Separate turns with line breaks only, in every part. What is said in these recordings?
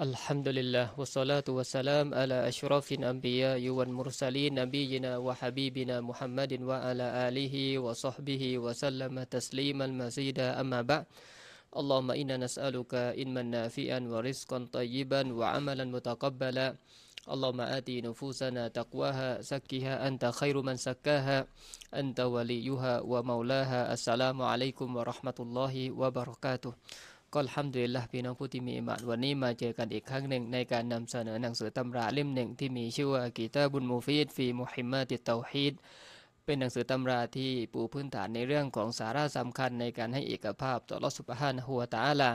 الحمد لله والصلاة والسلام على أشرف الأنبياء والمرسلين نبينا وحبيبنا محمد وعلى آله وصحبه وسلم تسليما مزيدا أما بعد اللهم إنا نسألك علما نافعا ورزقا طيبا وعملا متقبلا اللهم آتي نفوسنا تقواها زكها أنت خير من سكاها أنت وليها ومولاها السلام عليكم ورحمة الله وبركاته ก็ทำด้วยละพี่น้องผู้ที่มีมานวันนี้มาเจอกันอีกครั้งหนึ่งในการนำเสนอหนังสือตำราเล่มหนึ่งที่มีชื่อว่ากีตาบุญมูฟีดฟีมุฮิมมาติเตาฮีดเป็นหนังสือตำราที่ปูพื้นฐานในเรื่องของสาระสำคัญในการให้เอกภาพต่อรสุบฮานหัวตาลา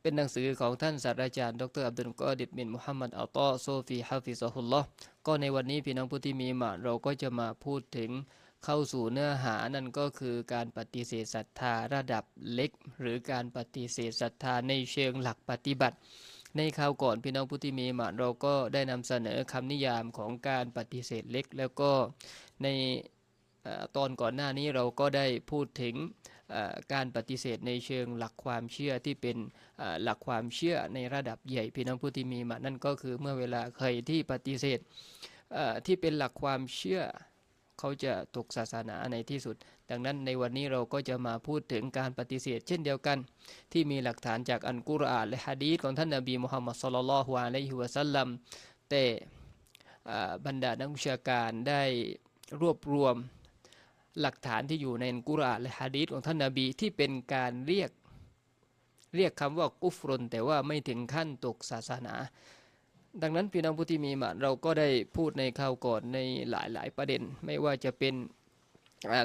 เป็นหนังสือของท่านศาสตราจารย์ ดรอับดุลกอดิดมินมุฮัมมัดอัลตอโซฟีฮาฟิซอฮุลลอฮ์ก็ในวันนี้พี่น้องผู้ที่มีมาเราก็จะมาพูดถึง เข้าสู่เนื้อหานั่นก็คือการปฏิเสธศรัทธาระดับเล็ก หรือการปฏิเสธศรัทธาในเชิงหลักปฏิบัติ ในคราวก่อนพี่น้องผู้ที่มีมาเราก็ได้นำเสนอคำนิยามของการปฏิเสธเล็ก แล้วก็ในตอนก่อนหน้านี้เราก็ได้พูดถึงการปฏิเสธในเชิงหลักความเชื่อที่เป็นหลักความเชื่อในระดับใหญ่พี่น้องผู้ที่มีมานั่นก็คือเมื่อเวลาใครที่ปฏิเสธที่เป็นหลักความเชื่อ เขาจะตกศาสนาในที่สุด ดังนั้นในวันนี้เราก็จะมาพูดถึงการปฏิเสธเช่นเดียวกัน ที่มีหลักฐานจากอันกุรอานและฮะดีษของท่านนบีมุฮัมมัดสุลลัลฮวาอะลัยฮิวะสัลลัมแต่บรรดานักวิชาการได้รวบรวมหลักฐานที่อยู่ในอันกุรอานและฮะดีษของท่านนบีที่เป็นการเรียกเรียกคำว่ากุฟรนแต่ว่าไม่ถึงขั้นตกศาสนา ดังนั้นพี่น้องผู้ที่มีมาเราก็ได้พูดในข่าวก่อนในหลายๆประเด็น ไม่ว่าจะเป็น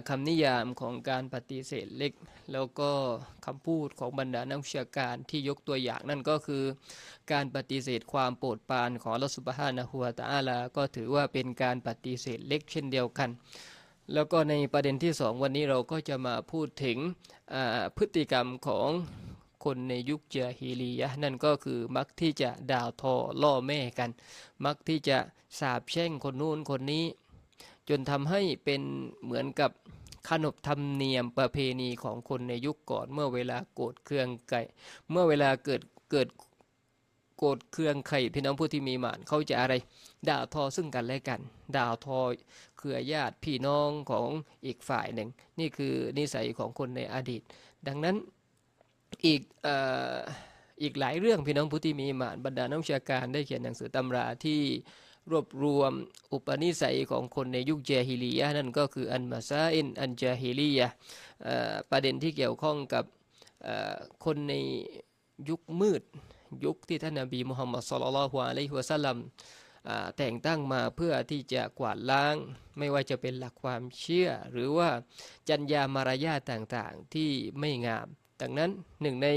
คำนิยามของการปฏิเสธเล็ก แล้วก็คำพูดของบรรดานักวิชาการที่ยกตัวอย่างนั่นก็คือ การปฏิเสธความโปรดปรานของลอสุบฮานะฮัวตาอาลา ก็ถือว่าเป็นการปฏิเสธเล็กเช่นเดียวกัน แล้วก็ในประเด็นที่สองวันนี้เราก็จะมาพูดถึงพฤติกรรมของ คนในยุคเจาฮิลียะนั่นก็คือมักที่จะด่าทอล่อแม่กัน มักที่จะสาบแช่งคนนู้นคนนี้ จนทำให้เป็นเหมือนกับขนบธรรมเนียมประเพณีของคนในยุคก่อนเมื่อเวลาโกรธเครื่องไก่ เมื่อเวลาเกิดเกิดโกรธเครื่องไข่พี่น้องผู้ที่มีหมานเขาจะอะไร ด่าทอซึ่งกันและกัน ด่าทอเครือญาติพี่น้องของอีกฝ่ายหนึ่ง นี่คือนิสัยของคนในอดีต ดังนั้น อีกอีกหลายเรื่องพี่น้องผู้ที่มีมานบรรดานักวิชาการได้เขียนหนังสือตำราที่รวบรวมอุปนิสัยของคนในยุคเจฮิลียะนั่นก็คืออันมาซาอินอันเจฮิลียะประเด็นที่เกี่ยวข้องกับคนในยุคมืด ยุคที่ท่านนบีมุฮัมมัดสุลลัลฮวาลัยฮิวะสัลัมแต่งตั้งมาเพื่อที่จะกวาดล้าง ไม่ว่าจะเป็นหลักความเชื่อ หรือว่าจัญญามารยาต่างๆที่ไม่งาม ดังนั้นหนึ่งใน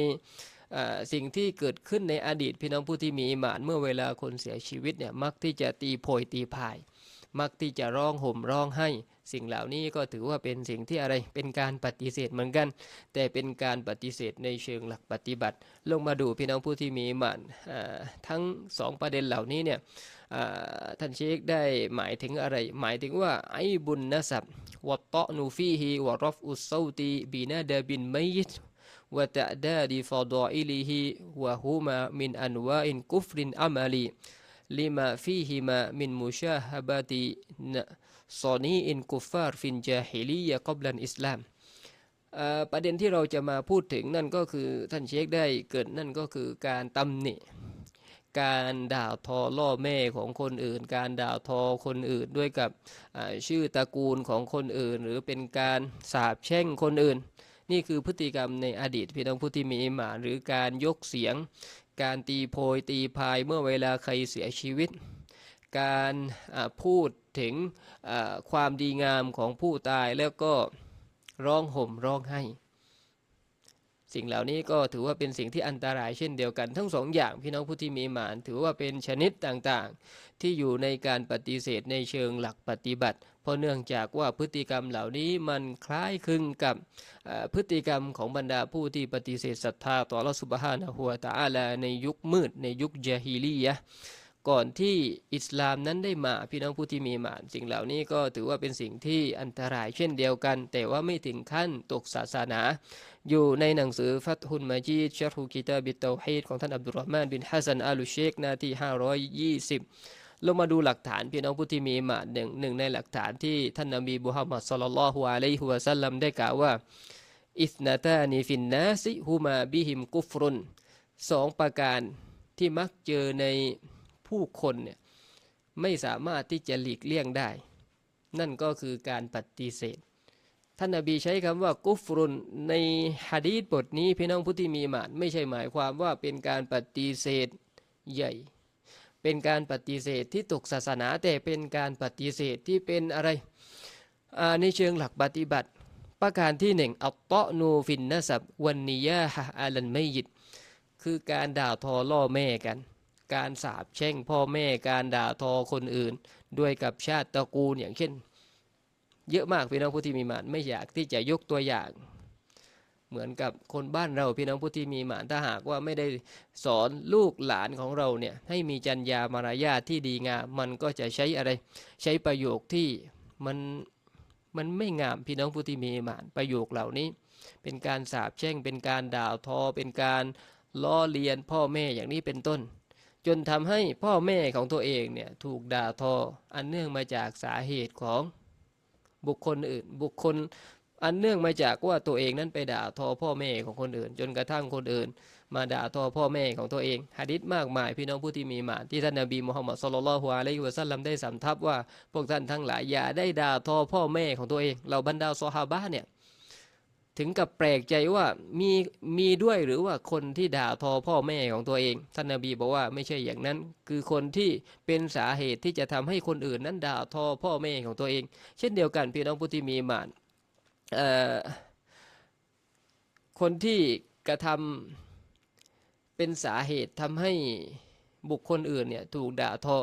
สิ่งที่เกิดขึ้นในอดีตพี่น้องผู้ที่มีอิมานเมื่อเวลาคนเสียชีวิตเนี่ยมักที่จะตีโพยตีพาย มักที่จะร้องห่มร้องให้ สิ่งเหล่านี้ก็ถือว่าเป็นสิ่งที่อะไรเป็นการปฏิเสธเหมือนกัน แต่เป็นการปฏิเสธในเชิงหลักปฏิบัติ ลงมาดูพี่น้องผู้ที่มีอิมานทั้งสองประเด็นเหล่านี้เนี่ยท่านเชคได้หมายถึงอะไร หมายถึงว่าไอบุญนะสับวัตตนูฟีฮีวรอฟอุสซตีบีนาดาบินไมยิต وتعداد فضائله وهما من أنواع كفر عملي لما فيهما من مشاهبة صنيع كفار في الجاهلية قبل الإسلام ประเด็นที่เราจะมาพูดถึงนั่นก็คือท่านเชคได้เกิดนั่นก็คือการตำหนิการด่าทอล่อแม่ของคนอื่น การด่าทอคนอื่นด้วยกับชื่อตระกูลของคนอื่น หรือเป็นการสาบแช่งคนอื่น นี่คือพฤติกรรมในอดีตพี่น้องผู้ที่มีอิมานหรือการยกเสียง การตีโพยตีพายเมื่อเวลาใครเสียชีวิต การพูดถึงความดีงามของผู้ตายแล้วก็ร้องห่มร้องไห้ สิ่งเหล่านี้ก็ถือว่าเป็นสิ่งที่อันตรายเช่นเดียวกัน ทั้งสองอย่างพี่น้องผู้ที่มีหมาน ถือว่าเป็นชนิดต่างๆ ที่อยู่ในการปฏิเสธในเชิงหลักปฏิบัติ เพราะเนื่องจากว่าพฤติกรรมเหล่านี้มันคล้ายคลึงกับพฤติกรรมของบรรดาผู้ที่ปฏิเสธศรัทธาต่อรัสุบฮานะฮัวตาอาลาในยุคมืดในยุคเจฮิลียะก่อนที่อิสลามนั้นได้มาพี่น้องผู้ที่มีมานสิ่งเหล่านี้ก็ถือว่าเป็นสิ่งที่อันตรายเช่นเดียวกัน แต่ว่าไม่ถึงขั้นตกศาสนา อยู่ในหนังสือฟัตฮุนมาจีดชารูกิตาบิตเตาฮีดของท่านอับดุลรห์มานบินฮัสซันอาลุเชกนาที่ 520เรามาดูหลักฐานพี่น้องผู้ที่มีมาหนึ่งหนึ่งในหลักฐานที่ท่านนบีมุฮัมมัดสุลลัลลอฮุอะลัยฮิวะสัลลัมได้กล่าวว่า อิสนาตานีฟินนาซิฮุมาบิฮิมกุฟรุนสองประการที่มักเจอในผู้คนเนี่ยไม่สามารถที่จะหลีกเลี่ยงได้ นั่นก็คือการปฏิเสธ ท่านนบีใช้คำว่ากุฟรุนในฮะดีษบทนี้พี่น้องผู้ที่มีหมานไม่ใช่หมายความว่าเป็นการปฏิเสธใหญ่ เป็นการปฏิเสธที่ตกศาสนาแต่เป็นการปฏิเสธที่เป็นอะไรในเชิงหลักปฏิบัติ ประการที่หนึ่งอัตตนูฟินนัสับวันนียาฮะอาลันไมยิดคือการด่าทอล่อแม่กัน การสาบแช่งพ่อแม่การด่าทอคนอื่น ด้วยกับชาติตระกูลอย่างเช่น เยอะมากพี่น้องผู้ที่มีหมานไม่อยากที่จะยกตัวอย่าง เหมือนกับคนบ้านเราพี่น้องผู้ที่มีหมานถ้าหากว่าไม่ได้สอนลูกหลานของเราเนี่ยให้มีจัญญามารยาทที่ดีงามมันก็จะใช้อะไร ใช้ประโยคที่มันมันไม่งามพี่น้องผู้ที่มีหมานประโยคเหล่านี้ เป็นการสาบแช่งเป็นการด่าวทอ เป็นการล้อเลียนพ่อแม่อย่างนี้เป็นต้น จนทำให้พ่อแม่ของตัวเองเนี่ยถูกด่าทออันเนื่องมาจากสาเหตุของ บุคคลอื่น บุคคลอันเนื่องมาจากว่าตัวเองนั้นไปด่าทอพ่อแม่ของคนอื่น จนกระทั่งคนอื่น มาด่าทอพ่อแม่ของตัวเองฮะดิษมากมายพี่น้องผู้ที่มีมาที่ท่านนบีมุฮัมมัดสุลลัลฮวาเลยฮิวะสัลลัมได้สำทับว่าพวกท่านทั้งหลายอย่าได้ด่าทอพ่อแม่ของตัวเอง เราบรรดาซอฮาบะเนี่ย ถึงกับแปลกใจว่ามีมีด้วยหรือว่าคนที่ด่าทอพ่อแม่ของตัวเองท่านนบีบอกว่าไม่ใช่อย่างนั้น คือคนที่เป็นสาเหตุที่จะทำให้คนอื่นนั้นด่าทอพ่อแม่ของตัวเอง เช่นเดียวกันพี่น้องผู้ที่มีมานคนที่กระทำเป็นสาเหตุทำให้บุคคลอื่นเนี่ยถูกด่าทอ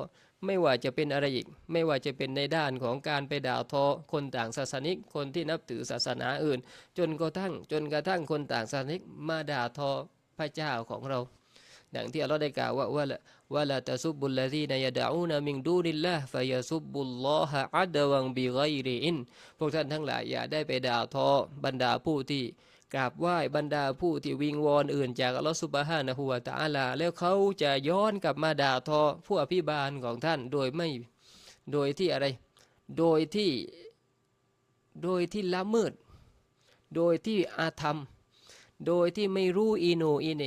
ไม่ว่าจะเป็นอะไรอีก ไม่ว่าจะเป็นในด้านของการไปด่าทอคนต่างศาสนิก คนที่นับถือศาสนาอื่น จนกระทั่งจนกระทั่งคนต่างศาสนิกมาด่าทอพระเจ้าของเราดังที่อัลลอฮ์ได้กล่าวว่าว่าละว่าละตะซุบบุลลาซีนยะดะอูนมิงดูนิลละฟยะซุบบุลลอฮะอัดวังบิไกริอินพวกท่านทั้งหลายอย่าได้ไปด่าทอบรรดาผู้ที่ กราบไหว้บรรดาผู้ที่วิงวอนอื่นจากอัลลอฮฺสุบฮานะฮูวาตาลา แล้วเขาจะย้อนกลับมาด่าทอผู้อภิบาลของท่านโดยไม่โดยที่อะไร โดยที่โดยที่ละเมิด โดยที่อาธรรม โดยที่ไม่รู้อีโนอีเน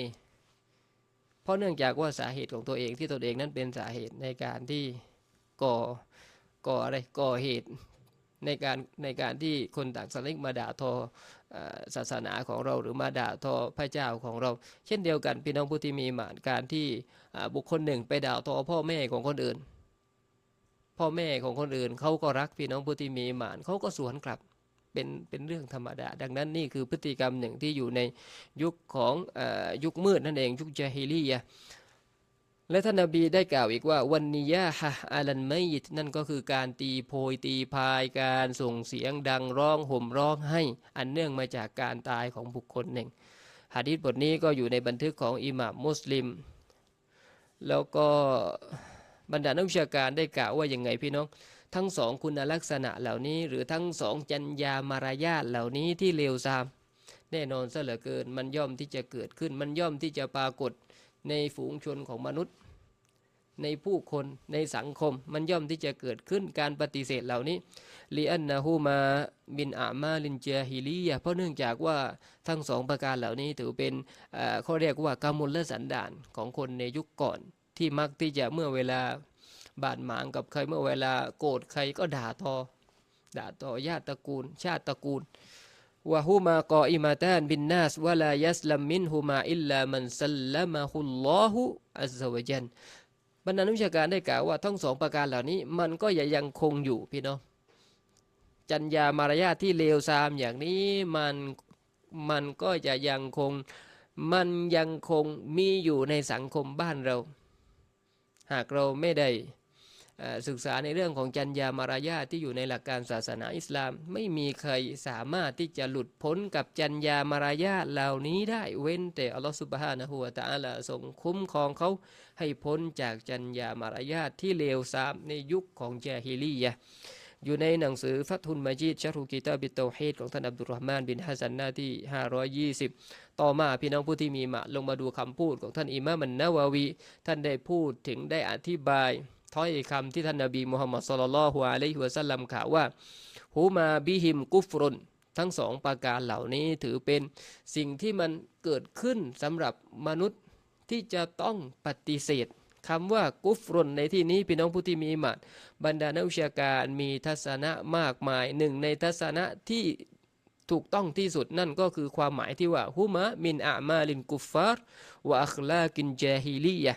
เพราะเนื่องจากว่าสาเหตุของตัวเองที่ตัวเองนั้นเป็นสาเหตุในการที่ก่อก่ออะไรก่อเหตุ ในการในการที่คนต่างศาสนามาด่าทอศาสนาของเราหรือมาด่าทอพระเจ้าของเรา เช่นเดียวกันพี่น้องผู้ที่มีหมานการที่บุคคลหนึ่งไปด่าทอพ่อแม่ของคนอื่น พ่อแม่ของคนอื่นเขาก็รักพี่น้องผู้ที่มีหมานเขาก็สวนกลับเป็นเป็นเรื่องธรรมดา ดังนั้นนี่คือพฤติกรรมหนึ่งที่อยู่ในยุคของอยุคมืดนั่นเองยุคจาฮิลียะ และท่านนบีได้กล่าวอีกว่าวันนียะฮะอาลันไม่ยิดนั่นก็คือการตีโพยตีพายการส่งเสียงดังร้องห่มร้องให้อันเนื่องมาจากการตายของบุคคลหนึ่งหะดีษบทนี้ก็อยู่ในบันทึกของอิหม่ามมุสลิม แล้วก็บรรดานักวิชาการได้กล่าวว่าอย่างไงพี่น้อง ทั้งสองคุณลักษณะเหล่านี้ หรือทั้งสองจัญญามารยาทเหล่านี้ที่เลวทราม แน่นอนซะเหลือเกินมันย่อมที่จะเกิดขึ้นมันย่อมที่จะปรากฏ ในฝูงชนของมนุษย์ ในผู้คนในสังคมมันย่อมที่จะเกิดขึ้นการปฏิเสธเหล่านี้ลีอันนาฮูมาบินอามาลินเจฮิลียเพราะเนื่องจากว่าทั้งสองประการเหล่านี้ถือเป็นเขาเรียกว่ากามุลและสันดานของคนในยุคก่อน ที่มักที่จะเมื่อเวลาบาดหมางกับใครเมื่อเวลาโกรธใครก็ด่าทอด่าทอญาติตระกูล ชาติตระกูล วะฮุมากออิมาตานบินนัสวะลายัสลัมมินฮุมาอิลลามันซัลลัมะฮุลลอฮุอัลลอฮฺจันบรรดานักวิชาการได้กล่าวว่าทั้งสองประการเหล่านี้ มันก็ยังคงอยู่พี่น้องจัญญามารยาทที่เลวทรามอย่างนี้มันมันก็จะยังคงมันยังคงมีอยู่ในสังคมบ้านเรา หากเราไม่ได้ ศึกษาในเรื่องของจัญญามารยาที่อยู่ในหลักการศาสนาอิสลาม ไม่มีใครสามารถที่จะหลุดพ้นกับจัญญามารยาทเหล่านี้ได้เว้นแต่อัลลอฮฺสุบฮานะฮูวะตะอาลาทรงคุ้มครองเขาให้พ้นจากจัญญามารยาทที่เลวทรามในยุคของจฮิลียะอยู่ในหนังสือฟัตุนมาจีดชารุกิตาบิโตฮีดของท่านอับดุลรหมานบินฮัสันนาที่ 520 ต่อมาพี่น้องผู้ที่มีมาลงมาดูคำพูดของท่านอิมามมันนาวาวี ท่านได้พูดถึงได้อธิบาย ถ้อยคำที่ท่านนบีมุฮัมมัดสุลลัลฮุอะลัยฮิวะสัลลัมกล่าวว่าฮูมาบิฮิมกุฟรุนทั้งสองประการเหล่านี้ถือเป็นสิ่งที่มันเกิดขึ้นสำหรับมนุษย์ที่จะต้องปฏิเสธคำว่ากุฟรุนในที่นี้พี่น้องผู้ที่มีอิมานบรรดานักวิชาการมีทัศนะมากมายหนึ่งในทัศนะที่ถูกต้องที่สุดนั่นก็คือความหมายที่ว่าฮุมะมินอามาลินกุฟฟาร์วะอัคลากินเจฮิลียะ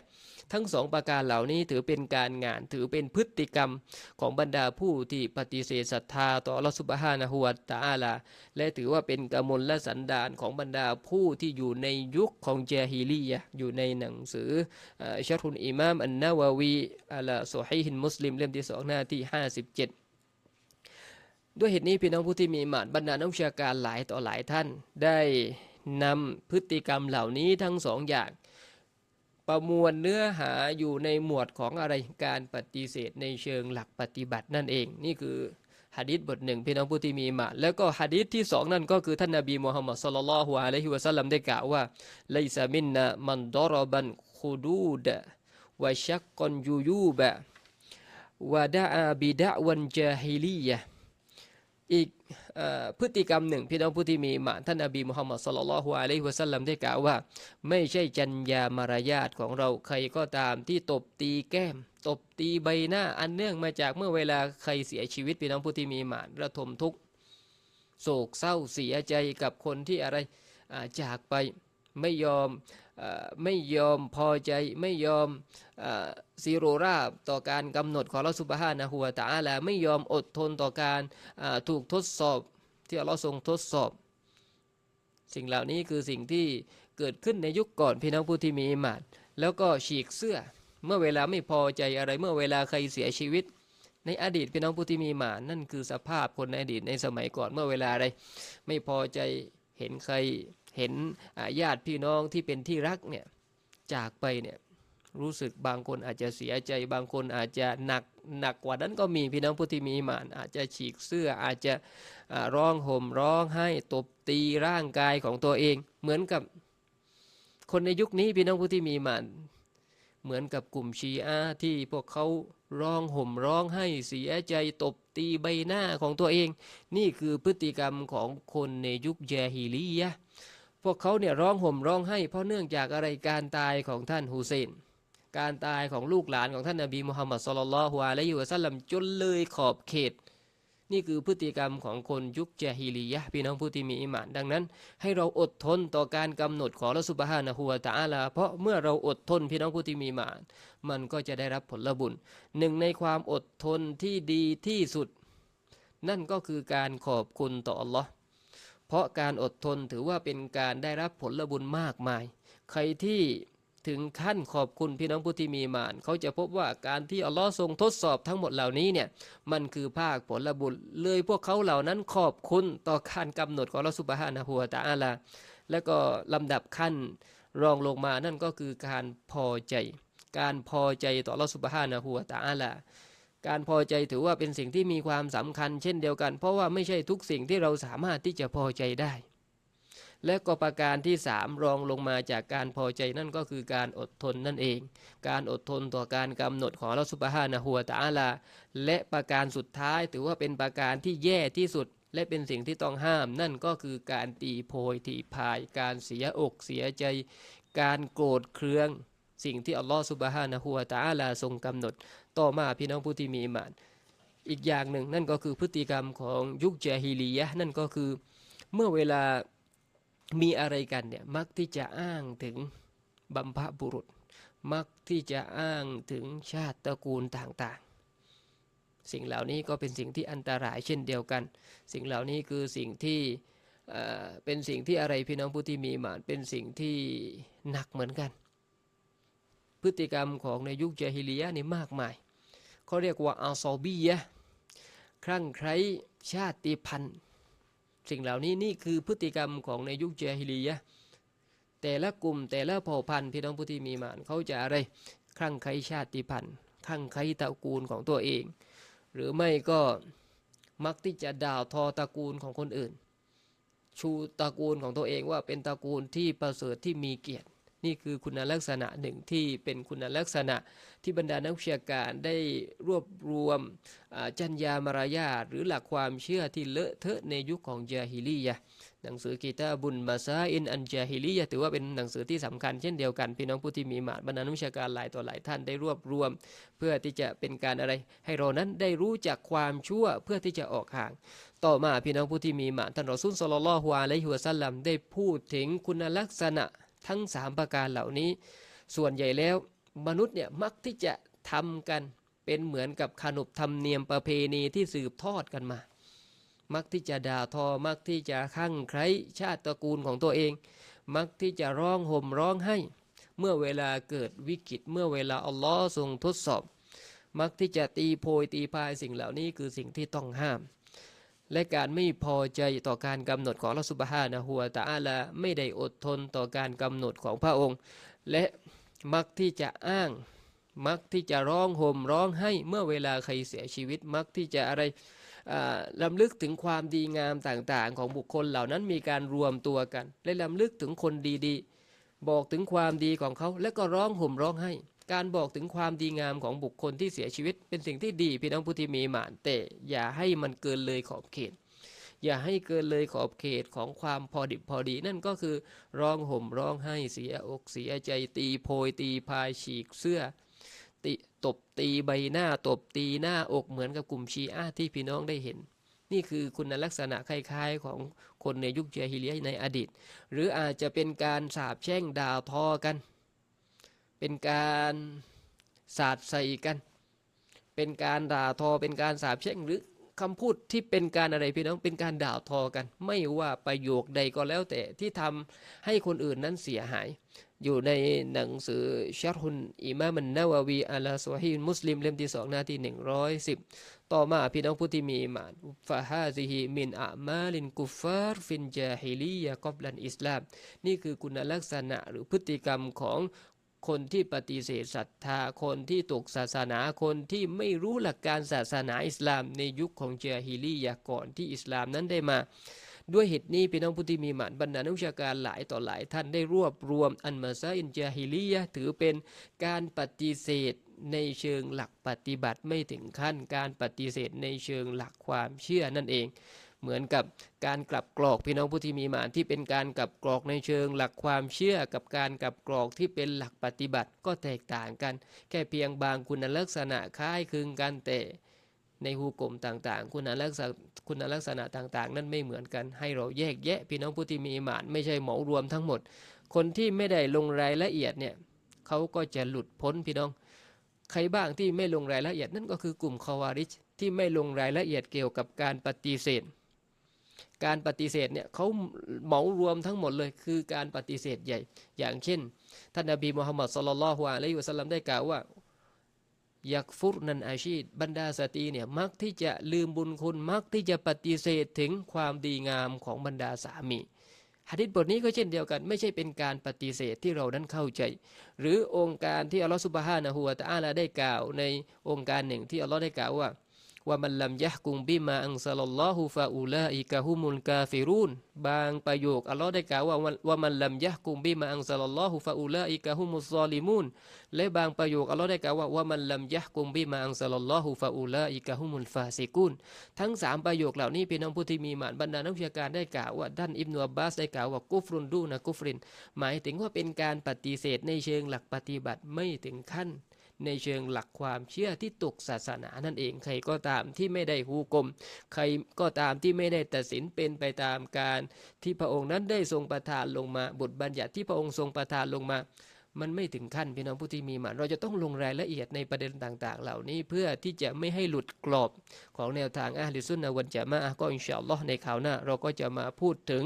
ทั้งสองประการเหล่านี้ถือเป็นการงานถือเป็นพฤติกรรมของบรรดาผู้ที่ปฏิเสธศรัทธาต่อรัสุบฮานะฮุวาตาอาลา และถือว่าเป็นกมลและสันดานของบรรดาผู้ที่อยู่ในยุคของเจฮีลียะอยู่ในหนังสือชัรุนอิมามอันนาวาวีอัลโซฮีฮินมุสลิมเล่มที่สองหน้าที่57ด้วยเหตุนี้พี่น้องผู้ที่มีหมาดบรรดานักวิชาการหลายต่อหลายท่านได้นำพฤติกรรมเหล่านี้ทั้งสองอย่าง ประมวลเนื้อหาอยู่ในหมวดของอะไรการปฏิเสธในเชิงหลักปฏิบัตินั่นเอง นี่คือฮะดิษบทหนึ่งพี่น้องผู้ที่มีมา แล้วก็ฮะดิษที่สองนั่นก็คือท่านนบีมูฮัมมัดสุลลัลฮุอะลัยฮิวะสัลลัมได้กล่าวว่าไลซามินนะมันดรบันคูดูดะวะชักกอนยูยูบะวะดะอาบิดะวันจาฮิลียะ อีกพฤติกรรมหนึ่ง พี่น้องผู้ที่มีหมาท่านอบีมุฮัมมัดสลลัลฮุอะลัยฮิวะสัลลัมได้กล่าวว่า ไม่ใช่จัญญามารยาทของเราใครก็ตามที่ตบตีแก้ม ตบตีใบหน้าอันเนื่องมาจากเมื่อเวลาใครเสียชีวิตพี่น้องผู้ที่มีหมาระทมทุกโศกเศร้าเสียใจกับคนที่อะไรจากไป ไม่ยอมไม่ยอมพอใจไม่ยอมซีโรราบต่อการกำหนดของเราสุบฮานะฮัวตาอาลาไม่ยอมอดทนต่อการถูกทดสอบที่เราทรงทดสอบ สิ่งเหล่านี้คือสิ่งที่เกิดขึ้นในยุคก่อนพี่น้องผู้ที่มีอิมานแล้วก็ฉีกเสื้อเมื่อเวลาไม่พอใจอะไรเมื่อเวลาใครเสียชีวิต ในอดีตพี่น้องผู้ที่มีอิมานนั่นคือสภาพคนในอดีตในสมัยก่อนเมื่อเวลาอะไรไม่พอใจเห็นใคร เห็นญาติพี่น้องที่เป็นที่รักเนี่ยจากไปเนี่ยรู้สึกบางคนอาจจะเสียใจบางคนอาจจะหนักหนักกว่านั้นก็มีพี่น้องผู้ที่มีมาน อาจจะฉีกเสื้ออาจจะร้องห่มร้องให้ตบตีร่างกายของตัวเอง เหมือนกับคนในยุคนี้พี่น้องผู้ที่มีมาน เหมือนกับกลุ่มชีอาที่พวกเขาร้องห่มร้องให้เสียใจตบตีใบหน้าของตัวเอง นี่คือพฤติกรรมของคนในยุคเจฮิลียะ พวกเขาเนี่ยร้องห่มร้องให้เพราะเนื่องจากอะไรการตายของท่านฮุเซนการตายของลูกหลานของท่านนบีมุฮัมมัดสุลลัลฮุอะลัยฮิวะสัลลัมจนเลยขอบเขต นี่คือพฤติกรรมของคนยุคเจฮิลียะพี่น้องผู้ที่มีอิมาน ดังนั้น ให้เราอดทนต่อการกำหนดของละสุบฮานะฮูวตะอาลา เพราะเมื่อเราอดทนพี่น้องผู้ที่มีอิมาน มันก็จะได้รับผลบุญ หนึ่งในความอดทนที่ดีที่สุด นั่นก็คือการขอบคุณต่ออัลลอฮ์ เพราะการอดทนถือว่าเป็นการได้รับผลบุญมากมาย ใครที่ถึงขั้นขอบคุณพี่น้องผู้ที่มีมาน เขาจะพบว่าการที่อัลลอฮ์ทรงทดสอบทั้งหมดเหล่านี้เนี่ยมันคือภาคผลบุญเลยพวกเขาเหล่านั้นขอบคุณต่อการกำหนดของเราสุบฮานะฮัวตาอาลาแล้วก็ลำดับขั้นรองลงมานั่นก็คือการพอใจ การพอใจต่อเราสุบฮานะฮัวตาอาลา การพอใจถือว่าเป็นสิ่งที่มีความสำคัญเช่นเดียวกัน เพราะว่าไม่ใช่ทุกสิ่งที่เราสามารถที่จะพอใจได้ และก็ประการที่สามรองลงมาจากการพอใจนั่นก็คือการอดทนนั่นเอง การอดทนต่อการกำหนดของเราสุบฮานะฮัวตาลา และประการสุดท้ายถือว่าเป็นประการที่แย่ที่สุด และเป็นสิ่งที่ต้องห้าม นั่นก็คือการตีโพยตีพาย การเสียอกเสียใจ การโกรธเคืองสิ่งที่อัลลอฮฺสุบฮานะฮัวตาลาทรงกำหนด ต่อมาพี่น้องผู้ที่มีอิมานอีกอย่างหนึ่งนั่นก็คือพฤติกรรมของยุคเจฮิลียะนั่นก็คือเมื่อเวลามีอะไรกันเนี่ยมักที่จะอ้างถึงบัมพบุรุษ มักที่จะอ้างถึงชาติตระกูลต่างๆ สิ่งเหล่านี้ก็เป็นสิ่งที่อันตรายเช่นเดียวกัน สิ่งเหล่านี้คือสิ่งที่เป็นสิ่งที่อะไรพี่น้องผู้ที่มีหมานเป็นสิ่งที่หนักเหมือนกัน พฤติกรรมของในยุคเจฮิลียะนี่มากมายเขาเรียกว่าอาซอบียะครั่งไครชาติพันธุ์ สิ่งเหล่านี้นี่คือพฤติกรรมของในยุคเจฮิลียะแต่ละกลุ่มแต่ละเผ่าพันธุ์พี่น้องผู้ที่มีมานเขาจะอะไรครั่งไครชาติพันธุ์ครั่งไครตระกูลของตัวเอง หรือไม่ก็มักที่จะด่าวทอตระกูลของคนอื่น ชูตระกูลของตัวเองว่าเป็นตระกูลที่ประเสริฐที่มีเกียรติ นี่คือคุณลักษณะหนึ่งที่เป็นคุณลักษณะที่บรรดานักวิชาการได้รวบรวมจัญญามารยาทหรือหลักความเชื่อที่เลอะเทอะในยุคของจาฮิลียะหนังสือกีตาบุญมาซาอินอันจาฮิลียะถือว่าเป็นหนังสือที่สำคัญเช่นเดียวกัน พี่น้องผู้ที่มีมาบรรดานักวิชาการหลายต่อหลายท่านได้รวบรวม เพื่อที่จะเป็นการอะไรให้เรานั้นได้รู้จักความชั่วเพื่อที่จะออกห่าง ต่อมาพี่น้องผู้ที่มีมาท่านรอซุลสลลลฮุอะลัยฮิวซัลลัมได้พูดถึงคุณลักษณะ ทั้งสามประการเหล่านี้ ส่วนใหญ่แล้วมนุษย์เนี่ยมักที่จะทำกันเป็นเหมือนกับขนบธรรมเนียมประเพณีที่สืบทอดกันมา มักที่จะด่าทอ มักที่จะข้างใครชาติตระกูลของตัวเอง มักที่จะร้องห่มร้องไห้ เมื่อเวลาเกิดวิกฤตเมื่อเวลาอัลลอฮ์ทรงทดสอบ มักที่จะตีโพยตีพายสิ่งเหล่านี้คือสิ่งที่ต้องห้าม และการไม่พอใจต่อการกำหนดของลอสุบฮานะฮัวตาอาลาไม่ได้อดทนต่อการกำหนดของพระองค์ และมักที่จะอ้าง มักที่จะร้องห่มร้องให้เมื่อเวลาใครเสียชีวิตมักที่จะอะไรลำลึกถึงความดีงามต่างๆ ของบุคคลเหล่านั้นมีการรวมตัวกัน และลำลึกถึงคนดีๆ บอกถึงความดีของเขาและก็ร้องห่มร้องให้ การบอกถึงความดีงามของบุคคลที่เสียชีวิต เป็นสิ่งที่ดีพี่น้องผู้ที่มีหมานแต่อย่าให้มันเกินเลยขอบเขต อย่าให้เกินเลยขอบเขตของความพอดิบพอดี นั่นก็คือร้องห่มร้องให้เสียอกเสียใจตีโพยตีพายฉีกเสื้อติตบตีใบหน้าตบตีหน้าอกเหมือนกับกลุ่มชีอาที่พี่น้องได้เห็น นี่คือคุณลักษณะคล้ายๆของคนในยุคเจฮิเลียในอดีต หรืออาจจะเป็นการสาบแช่งด่าทอกัน เป็นการสาดใส่กัน เป็นการด่าทอเป็นการสาบแช่งหรือคำพูดที่เป็นการอะไรพี่น้องเป็นการด่าทอกัน ไม่ว่าประโยคใดก็แล้วแต่ที่ทำให้คนอื่นนั้นเสียหาย อยู่ในหนังสือชารุนอิมามันนาววีอัลาสวาฮีมุสลิมเล่มที่สองหน้าที่หนึ่งร้อยสิบต่อมาพี่น้องผู้ที่มีมานฟาฮาซิฮิมินอามาลินกุฟาร์ฟินจาฮิลียะกอบลันอิสลาม นี่คือคุณลักษณะหรือพฤติกรรมของ คนที่ปฏิเสธศรัทธาคนที่ตกศาสนาคนที่ไม่รู้หลักการศาสนาอิสลามในยุคของเจฮิลียาก่อนที่อิสลามนั้นได้มา ด้วยเหตุนี้พี่น้องผู้ที่มีหมานบรรดานักวิชาการหลายต่อหลายท่านได้รวบรวมอันมาซาอินเจฮิลียถือเป็นการปฏิเสธในเชิงหลักปฏิบัติไม่ถึงขั้นการปฏิเสธในเชิงหลักความเชื่อนั่นเอง เหมือนกับการกลับกรอกพี่น้องผู้ที่มีมานที่เป็นการกลับกรอกในเชิงหลักความเชื่อกับการกลับกรอกที่เป็นหลักปฏิบัติก็แตกต่างกัน แค่เพียงบางคุณลักษณะคล้ายคลึงกันแต่ในหูกลมต่างๆ คุณลักษณะคุณลักษณะต่างๆ นั้นไม่เหมือนกันให้เราแยกแยะพี่น้องผู้ที่มีมานไม่ใช่เหมารวมทั้งหมด คนที่ไม่ได้ลงรายละเอียดเนี่ยเขาก็จะหลุดพ้นพี่น้อง ใครบ้างที่ไม่ลงรายละเอียดนั่นก็คือกลุ่มคาวาริชที่ไม่ลงรายละเอียดเกี่ยวกับการปฏิเสธ การปฏิเสธเนี่ยเขาเหมารวมทั้งหมดเลยคือการปฏิเสธใหญ่ อย่างเช่น ท่านนบีมุฮัมมัดสุลลัลฮวาลัยฮุสลัมได้กล่าวว่ายักฟุรนันอาชีดบรรดาสตรีเนี่ยมักที่จะลืมบุญคุณมักที่จะปฏิเสธถึงความดีงามของบรรดาสามีฮะดิษบทนี้ก็เช่นเดียวกัน ไม่ใช่เป็นการปฏิเสธที่เรานั้นเข้าใจ หรือองค์การที่อัลลอฮฺสุบฮานะฮูวะตะอาลาได้กล่าว ในองค์การหนึ่งที่อัลลอฮฺได้กล่าวว่า ว่ามันลำยะกุมบิมาอังซาลลอฮุฟาอูลาอิกะฮุมุลกาฟิรุนบางประโยคอัลลอฮ์ได้กล่าวว่าว่ามันลำยะกุมบิมาอังซาลลอฮุฟาอูลาอิกะฮุมุซอลิมุนและบางประโยคอัลลอฮ์ได้กล่าวว่าว่ามันลำยะกุมบิมาอังซาลลอฮุฟาอูลาอิกะฮุมุลฟาซิกุนทั้งสามประโยคเหล่านี้เป็นน้องผู้ที่มีหมานบรรดานักวิชาการได้กล่าวว่าด้านอิบนุอับบาสได้กล่าวว่ากุฟรุนดูนะกุฟริน หมายถึงว่าเป็นการปฏิเสธในเชิงหลักปฏิบัติไม่ถึงขั้น ในเชิงหลักความเชื่อที่ตกศาสนานั่นเองใครก็ตามที่ไม่ได้หูกลม ใครก็ตามที่ไม่ได้ตัดสินเป็นไปตามการที่พระองค์นั้นได้ทรงประทานลงมาบทบัญญัติที่พระองค์ทรงประทานลงมา มันไม่ถึงขั้นพี่น้องผู้ที่มีมานเราจะต้องลงรายละเอียดในประเด็นต่าง ๆ เหล่านี้เพื่อที่จะไม่ให้หลุดกรอบของแนวทางอะลิสุนนะวันจะมาอะห์ก็อินชาอัลลอฮ์ในข่าวหน้า เราก็จะมาพูดถึง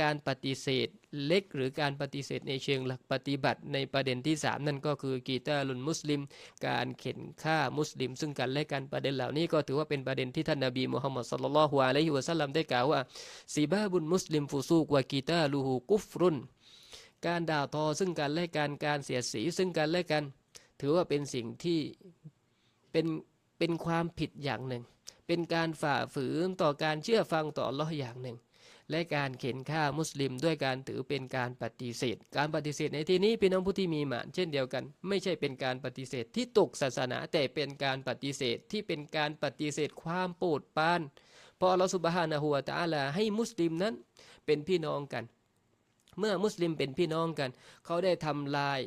การปฏิเสธเล็กหรือการปฏิเสธในเชิงหลักปฏิบัติในประเด็นที่ 3 นั่นก็คือกีตาลุนมุสลิม การเข็นฆ่ามุสลิม ซึ่งกันและกันประเด็นเหล่านี้ก็ถือว่าเป็นประเด็นที่ท่านนบีมุฮัมมัดสุลลัลลอฮุอะลัยฮิวะสัลลัมได้กล่าวว่าซีบาบุนมุสลิมฟุซูกวะกีตาลูฮูกุฟรุน การด่าทอซึ่งกันและกันการเสียสีซึ่งกันและกัน ถือว่าเป็นสิ่งที่เป็นเป็นความผิดอย่างหนึ่ง เป็นการฝ่าฝืนต่อการเชื่อฟังต่อลออย่างหนึ่ง และการเข็นฆ่ามุสลิมด้วยการถือเป็นการปฏิเสธ การปฏิเสธในที่นี้พี่น้องผู้ที่มีหมานเช่นเดียวกัน ไม่ใช่เป็นการปฏิเสธที่ตกศาสนาแต่เป็นการปฏิเสธที่เป็นการปฏิเสธความโปรดปรานเพราะอัลลอฮฺสุบฮานะฮูวะตะอาลาให้มุสลิมนั้นเป็นพี่น้องกัน เมื่อมุสลิมเป็นพี่น้องกัน เขาได้ทำลาย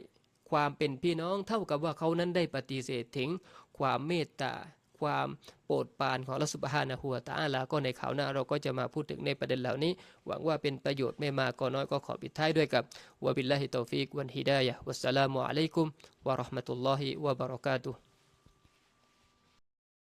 ความเป็นพี่น้องเท่ากับว่าเขานั้นได้ปฏิเสธถึงความเมตตา ความโปรดปรานของอัสุบฮานะฮูวตะอาลาก็ในข่าวหน้าเราก็จะมาพูดถึงในประเด็นเหล่านี้ หวังว่าเป็นประโยชน์ไม่มากก็น้อยก็ขอปิดท้ายด้วยกับวะบิลลาฮิตอฟิกวันฮิดายะวัสสลามุอะลัยกุมวะราะห์มะตุลลอฮิวะบะเราะกาตุฮ์